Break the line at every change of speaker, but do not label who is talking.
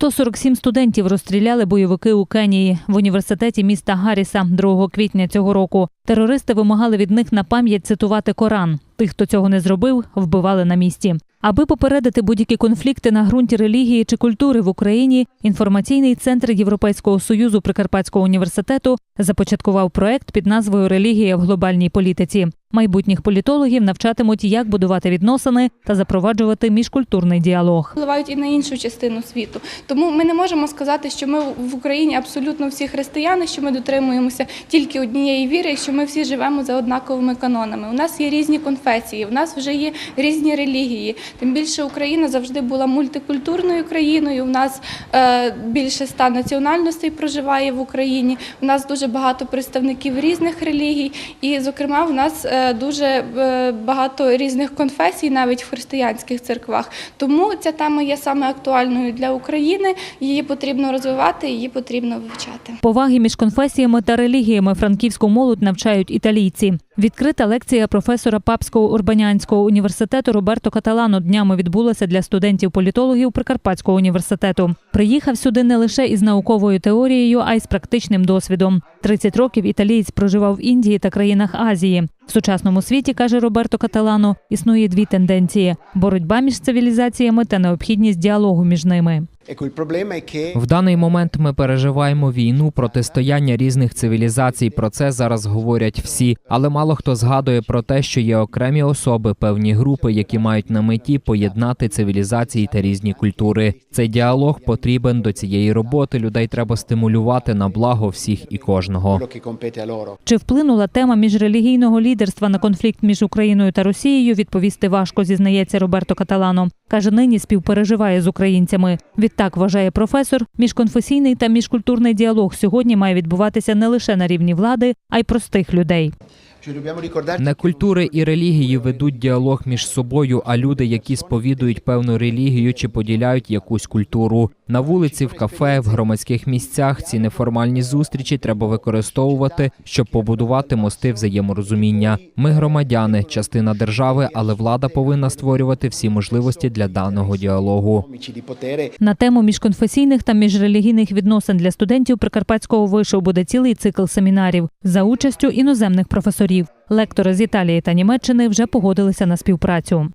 147 студентів розстріляли бойовики у Кенії в університеті міста Гарріса 2 квітня цього року. Терористи вимагали від них на пам'ять цитувати Коран. Тих, хто цього не зробив, вбивали на місці. Аби попередити будь-які конфлікти на ґрунті релігії чи культури в Україні, інформаційний центр Європейського союзу Прикарпатського університету започаткував проект під назвою Релігія в глобальній політиці. Майбутніх політологів навчатимуть, як будувати відносини та запроваджувати міжкультурний діалог.
впливають і на іншу частину світу. Тому ми не можемо сказати, що ми в Україні абсолютно всі християни, що ми дотримуємося тільки однієї віри, що ми всі живемо за однаковими канонами. У нас є різні конфесії, у нас вже є різні релігії. Тим більше Україна завжди була мультикультурною країною. У нас е, більше ста національностей проживає в Україні. У нас дуже багато представників різних релігій, і, зокрема, в нас е, дуже е, багато різних конфесій, навіть в християнських церквах. Тому ця тема є саме актуальною для України. Її потрібно розвивати, її потрібно вивчати.
Поваги між конфесіями та релігіями франківську молодь навчають італійці. Відкрита лекція професора Папського урбанянського університету Роберто Каталано днями відбулася для студентів-політологів Прикарпатського університету. Приїхав сюди не лише із науковою теорією, а й з практичним досвідом. 30 років італієць проживав в Індії та країнах Азії. В сучасному світі, каже Роберто Каталано, існує дві тенденції: боротьба між цивілізаціями та необхідність діалогу між ними.
Che
В даний момент ми переживаємо війну, протистояння різних цивілізацій. Про це зараз говорять всі, але мало хто згадує про те, що є окремі особи, певні групи, які мають на меті поєднати цивілізації та різні культури. Цей діалог потрібен до цієї роботи. Людей треба стимулювати на благо всіх і кожного.
Чи вплинула тема міжрелігійного лідерства на конфлікт між Україною та Росією? Відповісти важко, зізнається Роберто Каталано. Каже, нині співпереживає з українцями. Відтак вважає професор, міжконфесійний та міжкультурний діалог сьогодні має відбуватися не лише на рівні влади, а й простих людей.
Не культури і релігії ведуть діалог між собою, а люди, які сповідують певну релігію чи поділяють якусь культуру. На вулиці, в кафе, в громадських місцях ці неформальні зустрічі треба використовувати, щоб побудувати мости взаєморозуміння. Ми громадяни, частина держави, але влада повинна створювати всі можливості для даного діалогу.
На тему міжконфесійних та міжрелігійних відносин для студентів Прикарпатського вишу буде цілий цикл семінарів за участю іноземних професорів. Лектори з Італії та Німеччини вже погодилися на співпрацю.